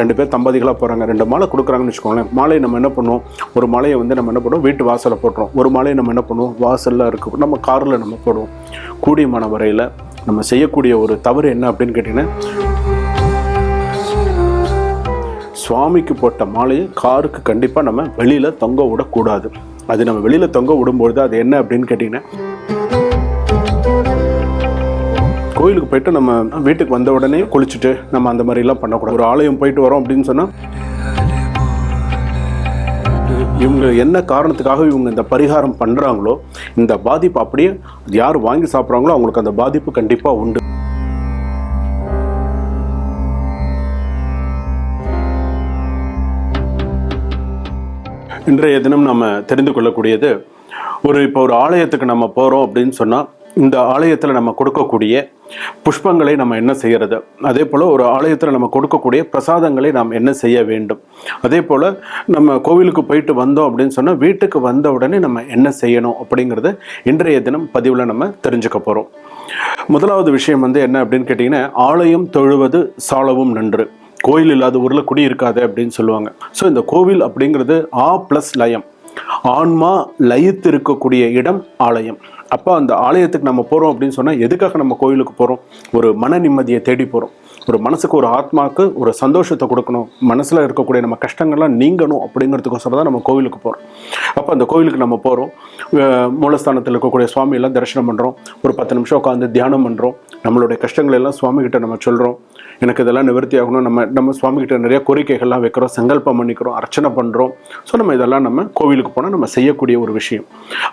ரெண்டு பேர் தம்பதிகளாக போகிறாங்க ரெண்டு மாலை கொடுக்குறாங்கன்னு வச்சுக்கோங்களேன். மாலையை நம்ம என்ன பண்ணுவோம்? ஒரு மாலையை வந்து நம்ம என்ன பண்ணுவோம்? வீட்டு வாசலில் போடுறோம் ஒரு மாலையை நம்ம என்ன பண்ணுவோம்? வாசலில் இருக்க. நம்ம காரில் நம்ம போடுவோம். கூடியமான வரையில் நம்ம செய்யக்கூடிய ஒரு தவறு என்ன அப்படின்னு கேட்டிங்கன்னா சுவாமிக்கு போட்ட மாலையை காருக்கு கண்டிப்பாக நம்ம வெளியில் தொங்க விடக்கூடாது. அது நம்ம வெளியில் தொங்க விடும்பொழுது அது என்ன அப்படின்னு கேட்டிங்கன்னா கோயிலுக்கு போயிட்டு நம்ம வீட்டுக்கு வந்த உடனே குளிச்சுட்டு நம்ம அந்த மாதிரிலாம் பண்ணக்கூடாது. ஒரு ஆலயம் போயிட்டு வரோம் அப்படின்னு சொன்னால் இவங்க என்ன காரணத்துக்காக இவங்க இந்த பரிகாரம் பண்ணுறாங்களோ இந்த பாதிப்பு அப்படியே யார் வாங்கி சாப்பிட்றாங்களோ அவங்களுக்கு அந்த பாதிப்பு கண்டிப்பாக உண்டு. இன்றைய தினம் நம்ம தெரிந்து கொள்ளக்கூடியது ஒரு இப்போ ஒரு ஆலயத்துக்கு நம்ம போகிறோம் அப்படின்னு சொன்னால் இந்த ஆலயத்தில் நம்ம கொடுக்கக்கூடிய புஷ்பங்களை நம்ம என்ன செய்கிறது அதே போல் ஒரு ஆலயத்தில் நம்ம கொடுக்கக்கூடிய பிரசாதங்களை நாம் என்ன செய்ய வேண்டும்? அதே போல் நம்ம கோவிலுக்கு போயிட்டு வந்தோம் அப்படின்னு சொன்னால் வீட்டுக்கு வந்த உடனே நம்ம என்ன செய்யணும் அப்படிங்கிறத இன்றைய தினம் பதிவில் நம்ம தெரிஞ்சுக்க போகிறோம் முதலாவது விஷயம் வந்து என்ன அப்படின்னு கேட்டிங்கன்னா ஆலயம் தொழுவது சாலவும் நன்று. கோயில் இல்லாத ஊரில் குடி இருக்காது அப்படின்னு சொல்லுவாங்க. ஸோ இந்த கோவில் அப்படிங்கிறது ஆ ப்ளஸ் லயம். ஆன்மா லயித்து இருக்கக்கூடிய இடம் ஆலயம். அப்போ அந்த ஆலயத்துக்கு நம்ம போகிறோம் அப்படின்னு சொன்னால் எதுக்காக நம்ம கோயிலுக்கு போகிறோம் ஒரு மன நிம்மதியை தேடி போகிறோம் ஒரு மனசுக்கு ஒரு ஆத்மாவுக்கு ஒரு சந்தோஷத்தை கொடுக்கணும். மனசில் இருக்கக்கூடிய நம்ம கஷ்டங்கள்லாம் நீங்கணும் அப்படிங்கிறதுக்கோசரம் தான் நம்ம கோவிலுக்கு போகிறோம் அப்போ அந்த கோவிலுக்கு நம்ம போகிறோம் மூலஸ்தானத்தில் இருக்கக்கூடிய சுவாமியெல்லாம் தரிசனம் பண்ணுறோம் ஒரு பத்து நிமிஷம் உட்காந்து தியானம் பண்ணுறோம் நம்மளுடைய கஷ்டங்கள் எல்லாம் சுவாமிகிட்ட நம்ம சொல்கிறோம் எனக்கு இதெல்லாம் நிவர்த்தி ஆகணும். நம்ம நம்ம சுவாமிகிட்ட நிறைய கோரிக்கைகள்லாம் வைக்கிறோம். சங்கல்பம் பண்ணிக்கிறோம். அர்ச்சனை பண்ணுறோம் ஸோ நம்ம இதெல்லாம் நம்ம கோவிலுக்கு போனால் நம்ம செய்யக்கூடிய ஒரு விஷயம்.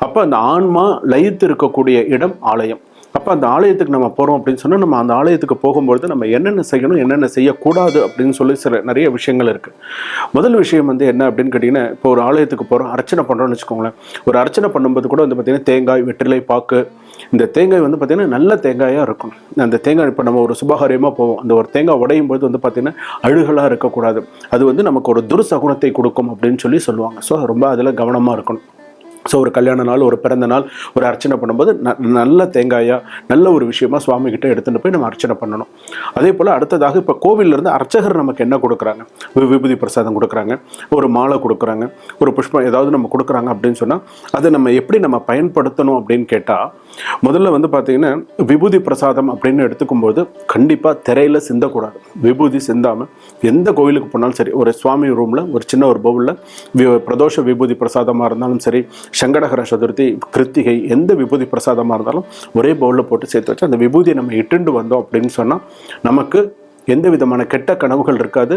அப்போ அந்த ஆன்மா லயித்து இருக்கக்கூடிய இடம் ஆலயம். அப்போ அந்த ஆலயத்துக்கு நம்ம போகிறோம் அப்படின்னு சொன்னால் நம்ம அந்த ஆலயத்துக்கு போகும்பொழுது நம்ம என்னென்ன செய்யணும் என்னென்ன செய்யக்கூடாது அப்படின்னு சொல்லி சில நிறைய விஷயங்கள் இருக்குது முதல் விஷயம் வந்து என்ன அப்படின்னு கேட்டிங்கன்னா இப்போ ஒரு ஆலயத்துக்கு போகிறோம் அர்ச்சனை பண்ணுறோம்னு வச்சுக்கோங்களேன். ஒரு அர்ச்சனை பண்ணும்போது கூட வந்து பார்த்திங்கன்னா தேங்காய் வெற்றிலை பாக்கு இந்த தேங்காய் வந்து பார்த்திங்கன்னா நல்ல தேங்காயாக இருக்கும் அந்த தேங்காய் இப்போ நம்ம ஒரு சுபகாரியமாக போவோம். அந்த ஒரு தேங்காய் உடையும் போது வந்து பார்த்திங்கன்னா அழுகலாக இருக்கக்கூடாது. அது வந்து நமக்கு ஒரு துர்சகுணத்தை கொடுக்கும் அப்படின்னு சொல்லி சொல்லுவாங்க. ஸோ ரொம்ப அதில் கவனமாக இருக்கணும். ஸோ ஒரு கல்யாண நாள் ஒரு பிறந்த நாள் ஒரு அர்ச்சனை பண்ணும்போது ந- நல்ல தேங்காயாக நல்ல ஒரு விஷயமா சுவாமி எடுத்துகிட்டு போய் நம்ம அர்ச்சனை பண்ணணும். அதே போல் அடுத்ததாக இப்போ கோவிலிருந்து அர்ச்சகர் நமக்கு என்ன கொடுக்குறாங்க? விபூதி பிரசாதம் கொடுக்குறாங்க ஒரு மாலை கொடுக்குறாங்க ஒரு புஷ்பம் ஏதாவது நம்ம கொடுக்குறாங்க அப்படின்னு சொன்னால் அதை நம்ம எப்படி நம்ம பயன்படுத்தணும் அப்படின்னு கேட்டால் முதல்ல வந்து பார்த்திங்கன்னா விபூதி பிரசாதம் அப்படின்னு எடுத்துக்கும்போது கண்டிப்பாக திரையில் சிந்தக்கூடாது. விபூதி சிந்தாமல் எந்த கோவிலுக்கு போனாலும் சரி ஒரு சுவாமி ரூமில் ஒரு சின்ன ஒரு பவுலில் பிரதோஷ விபூதி பிரசாதமாக இருந்தாலும் சரி சங்கடகர சதுர்த்தி கிருத்திகை எந்த விபூதி பிரசாதமாக இருந்தாலும் ஒரே பவுலில் போட்டு சேர்த்து வச்சு அந்த விபூதியை நம்ம இட்டுண்டு வந்தோம் அப்படின்னு சொன்னால் நமக்கு எந்த விதமான கெட்ட கனவுகள் இருக்காது.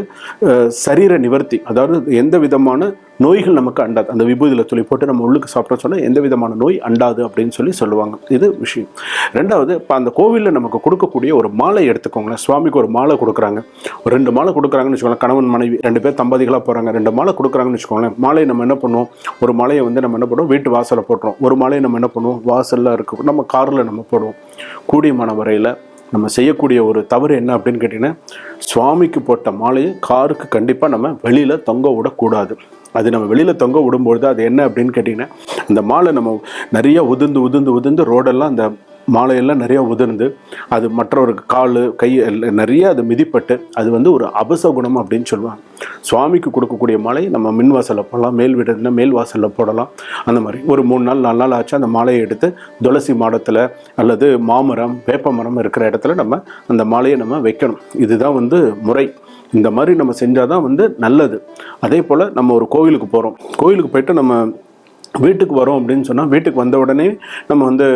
சரீர நிவர்த்தி. அதாவது எந்த விதமான நோய்கள் நமக்கு அண்டாது. அந்த விபூதியில் துளி போட்டு நம்ம உள்ளுக்கு சாப்பிட சொன்னால் எந்த விதமான நோய் அண்டாது அப்படின்னு சொல்லி சொல்லுவாங்க. இது விஷயம். ரெண்டாவது இப்போ அந்த கோவிலில் நமக்கு கொடுக்கக்கூடிய ஒரு மாலை எடுத்துக்கோங்களேன். சுவாமிக்கு ஒரு மாலை கொடுக்குறாங்க. ஒரு ரெண்டு மாலை கொடுக்குறாங்கன்னு வச்சுக்கோங்களேன். கணவன் மனைவி ரெண்டு பேர் தம்பதிகளாக போகிறாங்க ரெண்டு மாலை கொடுக்குறாங்கன்னு வச்சுக்கோங்களேன். மாலை நம்ம என்ன பண்ணுவோம்? ஒரு மாலையை வந்து நம்ம என்ன பண்ணுவோம்? வீட்டு வாசலில் போட்டுருவோம். ஒரு மாலையை நம்ம என்ன பண்ணுவோம்? வாசலில் இருக்க. நம்ம காரில் நம்ம போடுவோம். கூடியமான வரையில் நம்ம செய்யக்கூடிய ஒரு தவறு என்ன அப்படின்னு கேட்டிங்கன்னா சுவாமிக்கு போட்ட மாலையை காருக்கு கண்டிப்பாக நம்ம வெளியில் தொங்க விடக்கூடாது. அது நம்ம வெளியில் தொங்க விடும்பொழுது அது என்ன அப்படின்னு கேட்டிங்கன்னா அந்த மாலை நம்ம நிறைய உதிர்ந்து உதிர்ந்து உதிர்ந்து ரோடெல்லாம் அந்த மாலையெல்லாம் நிறைய உதிர்ந்து அது மற்றவருக்கு கால் கை நிறைய அது மிதிப்பட்டு அது வந்து ஒரு அபச குணம் அப்படின்னு சொல்லுவாங்க. சுவாமிக்கு கொடுக்கக்கூடிய மாலை நம்ம மின் வாசலில் போடலாம் மேல் வீடுனா மேல் வாசலில் போடலாம். அந்த மாதிரி ஒரு மூணு நாள் நாலு நாள் ஆச்சு அந்த மாலையை எடுத்து துளசி மாடத்தில் அல்லது மாமரம் வேப்ப மரம் இருக்கிற இடத்துல நம்ம அந்த மாலையை நம்ம வைக்கணும். இதுதான் வந்து முறை. இந்த மாதிரி நம்ம செஞ்சால் தான் வந்து நல்லது. அதே போல் நம்ம ஒரு கோவிலுக்கு போகிறோம் கோவிலுக்கு போயிட்டு நம்ம வீட்டுக்கு வரோம் அப்படின்னு சொன்னால் வீட்டுக்கு வந்த உடனே நம்ம வந்து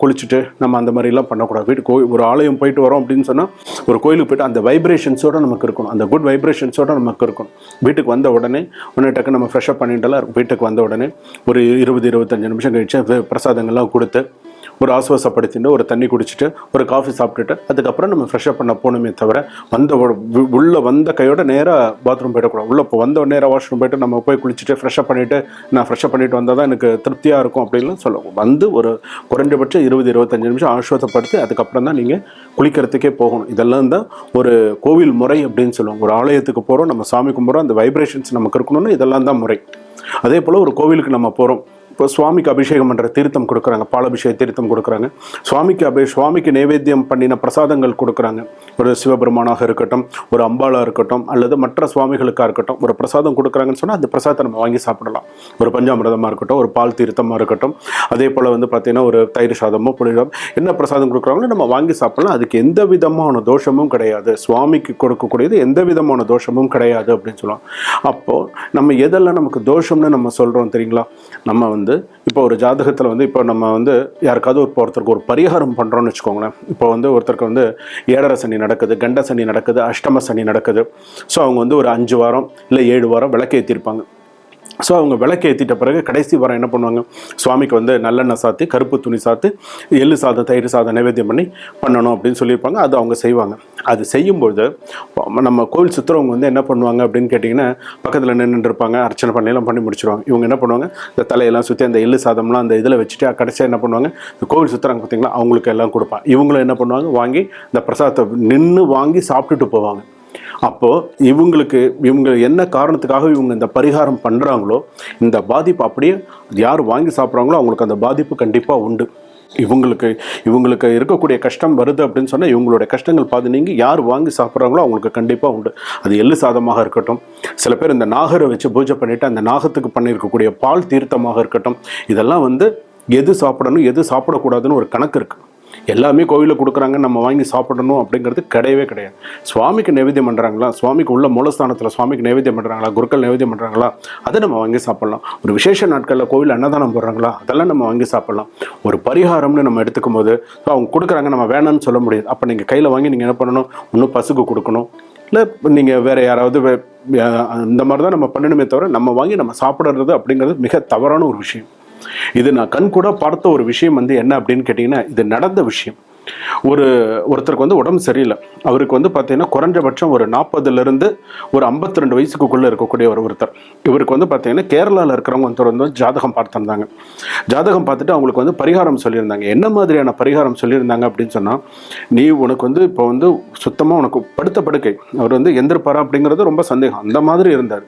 குளிச்சுட்டு நம்ம அந்த மாதிரிலாம் பண்ணக்கூடாது. வீட்டுக்கு கோயில் ஒரு ஆலயம் போயிட்டு வரோம் அப்படின்னு சொன்னால் ஒரு கோயிலுக்கு போயிட்டு அந்த வைப்ரேஷன்ஸோட நமக்கு இருக்கணும். அந்த குட் வைப்ரேஷன்ஸோட நமக்கு இருக்கணும். வீட்டுக்கு வந்த உடனே உடனே டக்கு நம்ம ஃப்ரெஷ்அப் பண்ணிட்டுலாம் இருக்கும் வீட்டுக்கு வந்த உடனே ஒரு இருபது இருபத்தஞ்சு நிமிஷம் கழிச்சு பிரசாதங்கள்லாம் கொடுத்து ஒரு ஆசுவாசப்படுத்திட்டு ஒரு தண்ணி குடிச்சிட்டு ஒரு காஃபி சாப்பிட்டுட்டு அதுக்கப்புறம் நம்ம ஃப்ரெஷ்அப் பண்ண போகணுமே தவிர வந்த உள்ளே உள்ள வந்த கையோட நேராக பாத்ரூம் போயிடக்கூடாது. உள்ள இப்போ வந்த நேராக வாஷ்ரூம் போயிட்டு நம்ம போய் குளிச்சுட்டு ஃப்ரெஷ்அப் பண்ணிட்டு நான் ஃப்ரெஷ்அப் பண்ணிட்டு வந்தால் தான் எனக்கு திருப்தியாக இருக்கும் அப்படின்லாம் சொல்லுவோம். வந்து ஒரு குறைஞ்சபட்சம் இருபது இருபத்தஞ்சு நிமிஷம் ஆசுவாசப்படுத்தி அதுக்கப்புறம் தான் நீங்கள் குளிக்கிறதுக்கே போகணும். இதெல்லாம் தான் ஒரு கோவில் முறை அப்படின்னு சொல்லுவோம் ஒரு ஆலயத்துக்கு போகிறோம் நம்ம சாமி கும்பிட்றோம் அந்த வைப்ரேஷன்ஸ் நமக்கு இருக்கணும்னு இதெல்லாம் தான் முறை. அதே போல் ஒரு கோவிலுக்கு நம்ம போகிறோம் இப்போ சுவாமிக்கு அபிஷேகம் பண்ணுற தீர்த்தம் கொடுக்குறாங்க பாலபிஷேக தீர்த்தம் கொடுக்குறாங்க. சுவாமிக்கு அபி சுவாமிக்கு நைவேத்தியம் பண்ணின பிரசாதங்கள் கொடுக்குறாங்க. ஒரு சிவபெருமானாக இருக்கட்டும் ஒரு அம்பாளாக இருக்கட்டும் அல்லது மற்ற சுவாமிகளுக்காக இருக்கட்டும் ஒரு பிரசாதம் கொடுக்குறாங்கன்னு சொன்னால் அந்த பிரசாதத்தை நம்ம வாங்கி சாப்பிடலாம். ஒரு பஞ்சாமிரதமாக இருக்கட்டும் ஒரு பால் தீர்த்தமாக இருக்கட்டும் அதே போல் வந்து பார்த்தீங்கன்னா ஒரு தயிர் சாதமோ புளிதம் என்ன பிரசாதம் கொடுக்குறாங்களோ நம்ம வாங்கி சாப்பிடலாம். அதுக்கு எந்த விதமான தோஷமும் கிடையாது. சுவாமிக்கு கொடுக்கக்கூடியது எந்த விதமான தோஷமும் கிடையாது அப்படின்னு சொல்லுவோம் அப்போது நம்ம எதெல்லாம் நமக்கு தோஷம்னு நம்ம சொல்கிறோம் தெரியுங்களா? நம்ம வந்து இப்போ ஒரு ஜாதகத்தில் வந்து இப்போ நம்ம வந்து யாருக்காவது ஒரு ஒருத்தருக்கு ஒரு பரிகாரம் பண்ணுறோம்னு வச்சுக்கோங்களேன். இப்போ வந்து ஒருத்தருக்கு வந்து ஏழரை சனி நடக்குது கண்ட சனி நடக்குது அஷ்டம சனி நடக்குது. ஸோ அவங்க வந்து ஒரு அஞ்சு வாரம் இல்லை ஏழு வாரம் விளக்கேற்றிருப்பாங்க ஸோ அவங்க விளக்கு ஏற்றிட்ட பிறகு கடைசி வாரம் என்ன பண்ணுவாங்க? சுவாமிக்கு வந்து நல்லெண்ணெய் சாத்தி கருப்பு துணி சாத்து எள்ளு சாதம் தயிர் சாதம் நைவேத்தியம் பண்ணி பண்ணணும் அப்படின்னு சொல்லியிருப்பாங்க. அது அவங்க செய்வாங்க. அது செய்யும்போது நம்ம கோவில் சுற்றுறவங்க வந்து என்ன பண்ணுவாங்க அப்படின்னு கேட்டிங்கன்னா பக்கத்தில் நின்றுட்டு இருப்பாங்க அர்ச்சனை பண்ணியெல்லாம் பண்ணி முடிச்சிருவாங்க. இவங்க என்ன பண்ணுவாங்க? இந்த தலையெல்லாம் சுற்றி அந்த எள்ளு சாதம்லாம் அந்த இதில் வச்சுட்டு கடைசியாக என்ன பண்ணுவாங்க? இந்த கோவில் சுற்றுறாங்க பார்த்தீங்களா அவங்களுக்கு எல்லாம் கொடுப்பாங்க. இவங்களும் என்ன பண்ணுவாங்க? வாங்கி இந்த பிரசாதத்தை நின்று வாங்கி சாப்பிட்டுட்டு போவாங்க. அப்போது இவங்களுக்கு இவங்க என்ன காரணத்துக்காக இவங்க இந்த பரிகாரம் பண்ணுறாங்களோ இந்த பாதிப்பு அப்படியே யார் வாங்கி சாப்பிட்றாங்களோ அவங்களுக்கு அந்த பாதிப்பு கண்டிப்பாக உண்டு. இவங்களுக்கு இவங்களுக்கு இருக்கக்கூடிய கஷ்டம் வருது அப்படின்னு சொன்னால் இவங்களுடைய கஷ்டங்கள் பாதி நீங்கி யார் வாங்கி சாப்பிட்றாங்களோ அவங்களுக்கு கண்டிப்பாக உண்டு. அது எள்ளு சாதமாக இருக்கட்டும். சில பேர் இந்த நாகரை வச்சு பூஜை பண்ணிவிட்டு அந்த நாகத்துக்கு பண்ணியிருக்கக்கூடிய பால் தீர்த்தமாக இருக்கட்டும். இதெல்லாம் வந்து எது சாப்பிடணும் எது சாப்பிடக்கூடாதுன்னு ஒரு கணக்கு இருக்குது எல்லாமே கோவிலில் கொடுக்குறாங்க நம்ம வாங்கி சாப்பிடணும் அப்படிங்கிறது கிடையவே கிடையாது. சுவாமிக்கு நைவேத்தியம் பண்ணுறாங்களா சுவாமிக்கு உள்ள மூலஸ்தானத்தில் சுவாமிக்கு நைவேத்தியம் பண்ணுறாங்களா குருக்கள் நைவேத்தியம் பண்ணுறாங்களா அதை நம்ம வாங்கி சாப்பிட்லாம். ஒரு விசேஷ நாட்களில் கோவில் அன்னதானம் போடுறாங்களா? அதெல்லாம் நம்ம வாங்கி சாப்பிட்லாம். ஒரு பரிகாரம்னு நம்ம எடுத்துக்கும் போது அவங்க கொடுக்குறாங்க நம்ம வேணாம்னு சொல்ல முடியாது. அப்போ நீங்கள் கையில் வாங்கி நீங்கள் என்ன பண்ணணும்? இன்னும் பசுக்கு கொடுக்கணும். இல்லை நீங்கள் வேறு யாராவது இந்த மாதிரி தான் நம்ம பண்ணணுமே தவிர நம்ம வாங்கி நம்ம சாப்பிட்றது அப்படிங்கிறது மிக தவறான ஒரு விஷயம். இது நான் கண் கூட பார்த்த ஒரு விஷயம் வந்து என்ன அப்படின்னு கேட்டிங்கன்னா இது நடந்த விஷயம். ஒரு ஒருத்தருக்கு வந்து உடம்பு சரியில்லை. அவருக்கு வந்து பார்த்தீங்கன்னா குறைஞ்சபட்சம் ஒரு நாற்பதுலேருந்து ஒரு 52 ரெண்டு வயசுக்குள்ளே இருக்கக்கூடிய ஒரு ஒருத்தர். இவருக்கு வந்து பார்த்தீங்கன்னா கேரளாவில் இருக்கிறவங்க ஒருத்தர் வந்து ஜாதகம் பார்த்துருந்தாங்க. ஜாதகம் பார்த்துட்டு அவங்களுக்கு வந்து பரிகாரம் சொல்லியிருந்தாங்க. என்ன மாதிரியான பரிகாரம் சொல்லியிருந்தாங்க அப்படின்னு சொன்னால் நீ உனக்கு வந்து இப்போ வந்து சுத்தமாக உனக்கு படுத்த படுக்கை. அவர் வந்து எந்திருப்பாரா? அப்படிங்கிறது ரொம்ப சந்தேகம். அந்த மாதிரி இருந்தார்.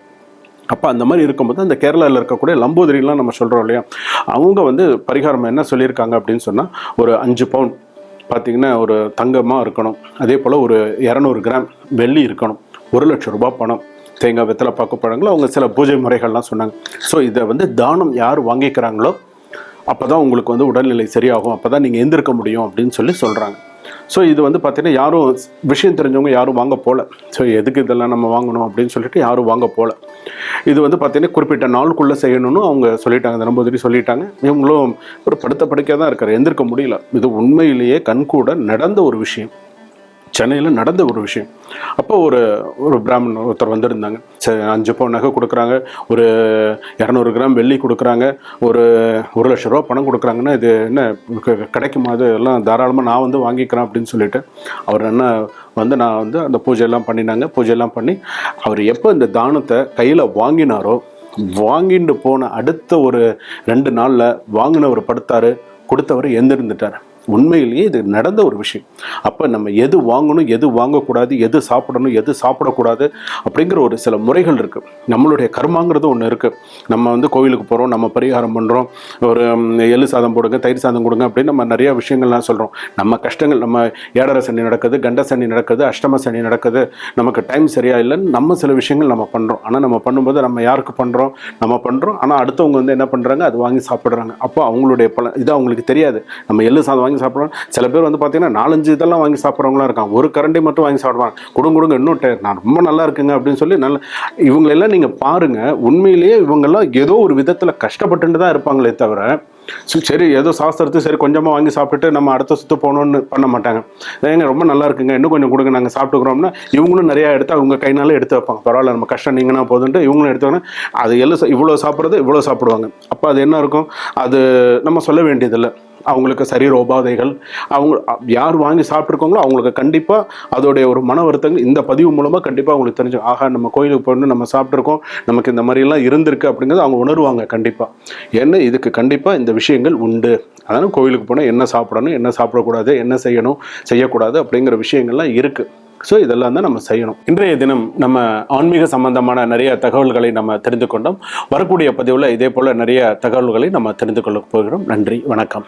அப்போ அந்த மாதிரி இருக்கும்போது அந்த கேரளாவில் இருக்கக்கூடிய லம்போதிரிலாம் நம்ம சொல்கிறோம் இல்லையா? அவங்க வந்து பரிகாரம் என்ன சொல்லியிருக்காங்க அப்படின்னு சொன்னால் ஒரு அஞ்சு பவுன் பார்த்திங்கன்னா ஒரு தங்கமாக இருக்கணும். அதே போல் ஒரு இரநூறு கிராம் வெள்ளி இருக்கணும். ஒரு லட்சம் ரூபாய் பணம். தேங்காய் வெத்தலை பாக்கு பழங்கள் அவங்க சில பூஜை முறைகள்லாம் சொன்னாங்க. ஸோ இதை வந்து தானம் யார் வாங்கிக்கிறாங்களோ அப்போ தான் உங்களுக்கு வந்து உடல்நிலை சரியாகும். அப்போ தான் நீங்கள் எந்திருக்க முடியும் அப்படின்னு சொல்லி சொல்கிறாங்க ஸோ இது வந்து பார்த்தீங்கன்னா யாரும் விஷயம் தெரிஞ்சவங்க யாரும் வாங்க போகல ஸோ எதுக்கு இதெல்லாம் நம்ம வாங்கணும் அப்படின்னு சொல்லிட்டு யாரும் வாங்க போகல இது வந்து பார்த்தீங்கன்னா குறிப்பிட்ட நாளுக்குள்ளே செய்யணும்னு அவங்க சொல்லிட்டாங்க. தினம்பதிரி சொல்லிட்டாங்க. இவங்களும் ஒரு படுத்த படுக்கையாக தான் இருக்கார். எந்திருக்க முடியல. இது உண்மையிலேயே கண்கூட நடந்த ஒரு விஷயம். சென்னையில் நடந்த ஒரு விஷயம். அப்போ ஒரு ஒரு பிராமணன் ஒருத்தர் வந்திருந்தாங்க. சரி அஞ்சு பவுன் நகை கொடுக்குறாங்க. ஒரு இரநூறு கிராம் வெள்ளி கொடுக்குறாங்க. ஒரு ஒரு லட்ச ரூபா பணம் கொடுக்குறாங்கன்னா இது என்ன க- கிடைக்குமா? அது எல்லாம் தாராளமாக நான் வந்து வாங்கிக்கிறேன் அப்படின்னு சொல்லிட்டு அவர் என்ன வந்து நான் வந்து அந்த பூஜையெல்லாம் பண்ணினாங்க. பூஜையெல்லாம் பண்ணி அவர் எப்போ இந்த தானத்தை கையில் வாங்கினாரோ வாங்கிட்டு போன அடுத்த ஒரு ரெண்டு நாளில் வாங்கினவர் படுத்தார் கொடுத்தவர் எந்திருந்துட்டார். உண்மையிலேயே இது நடந்த ஒரு விஷயம். அப்போ நம்ம எது வாங்கணும் எது வாங்கக்கூடாது எது சாப்பிடணும் எது சாப்பிடக்கூடாது அப்படிங்கிற ஒரு சில முறைகள் இருக்குது நம்மளுடைய கர்மாங்கிறது ஒன்று இருக்குது நம்ம வந்து கோவிலுக்கு போகிறோம் நம்ம பரிகாரம் பண்ணுறோம் ஒரு எள்ளு சாதம் போடுங்க தயிர் சாதம் கொடுங்க அப்படின்னு நம்ம நிறையா விஷயங்கள்லாம் சொல்கிறோம் நம்ம கஷ்டங்கள் நம்ம ஏடர சனி நடக்குது கண்ட சனி நடக்குது அஷ்டம சனி நடக்குது நமக்கு டைம் சரியாக இல்லைன்னு நம்ம சில விஷயங்கள் நம்ம பண்ணுறோம் ஆனால் நம்ம பண்ணும்போது நம்ம யாருக்கு பண்ணுறோம் நம்ம பண்ணுறோம் ஆனால் அடுத்தவங்க வந்து என்ன பண்ணுறாங்க அது வாங்கி சாப்பிட்றாங்க. அப்போ அவங்களுடைய பல இது அவங்களுக்கு தெரியாது. நம்ம எள்ளு சாதம் வாங்கி சாப்பிட்றோம் சில பேர் வந்து பார்த்தீங்கன்னா நாலஞ்சு இதெல்லாம் வாங்கி சாப்பிட்றவங்களாம் இருக்காங்க. ஒரு கரண்டி மட்டும் வாங்கி சாப்பிடுவாங்க. கொடுங்க கொடுங்க இன்னும் டே- நான் ரொம்ப நல்லா இருக்குங்க அப்படின்னு சொல்லி நல்ல இவங்களெல்லாம் நீங்கள் பாருங்கள் உண்மையிலேயே இவங்கெல்லாம் ஏதோ ஒரு விதத்தில் கஷ்டப்பட்டுட்டு தான் இருப்பாங்களே தவிர சரி, சரி ஏதோ சாஸ்திரத்து சரி கொஞ்சமாக வாங்கி சாப்பிட்டுட்டு நம்ம அடுத்த சுற்று போகணுன்னு பண்ண மாட்டாங்க. ஏங்க ரொம்ப நல்லா இருக்குங்க. இன்னும் கொஞ்சம் கொடுங்க நாங்கள் சாப்பிட்டுக்கிறோம்னா இவங்களும் நிறையா எடுத்து அவங்க கைனால எடுத்து வைப்பாங்க. பரவாயில்ல நம்ம கஷ்டம் நீங்கன்னா போதுன்ட்டு இவங்களும் எடுத்தோன்னா அது எல்லாம் இவ்வளோ சாப்பிட்றது இவ்வளோ சாப்பிடுவாங்க. அப்போ அது என்ன இருக்கும்? அது நம்ம சொல்ல வேண்டியதில்லை. அவங்களுக்கு சரீர உபாதைகள் அவங்க யார் வாங்கி சாப்பிட்ருக்கோங்களோ அவங்களுக்கு கண்டிப்பாக அதோடைய ஒரு மன வருத்தங்கள் இந்த பதிவு மூலமாக கண்டிப்பாக அவங்களுக்கு தெரிஞ்சு ஆகா நம்ம கோயிலுக்கு போயிட்டு நம்ம சாப்பிட்ருக்கோம் நமக்கு இந்த மாதிரிலாம் இருந்திருக்கு அப்படிங்கிறது அவங்க உணர்வாங்க கண்டிப்பாக ஏன்னா இதுக்கு கண்டிப்பாக இந்த விஷயங்கள் உண்டு. அதனால் கோயிலுக்கு போனால் என்ன சாப்பிடணும் என்ன சாப்பிடக்கூடாது என்ன செய்யணும் செய்யக்கூடாது அப்படிங்கிற விஷயங்கள்லாம் இருக்குது ஸோ இதெல்லாம் தான் நம்ம செய்யணும். இன்றைய தினம் நம்ம ஆன்மீக சம்பந்தமான நிறைய தகவல்களை நம்ம தெரிந்து கொண்டோம். வரக்கூடிய பதிவில் இதே போல் நிறைய தகவல்களை நம்ம தெரிந்து கொள்ள போகிறோம். நன்றி வணக்கம்.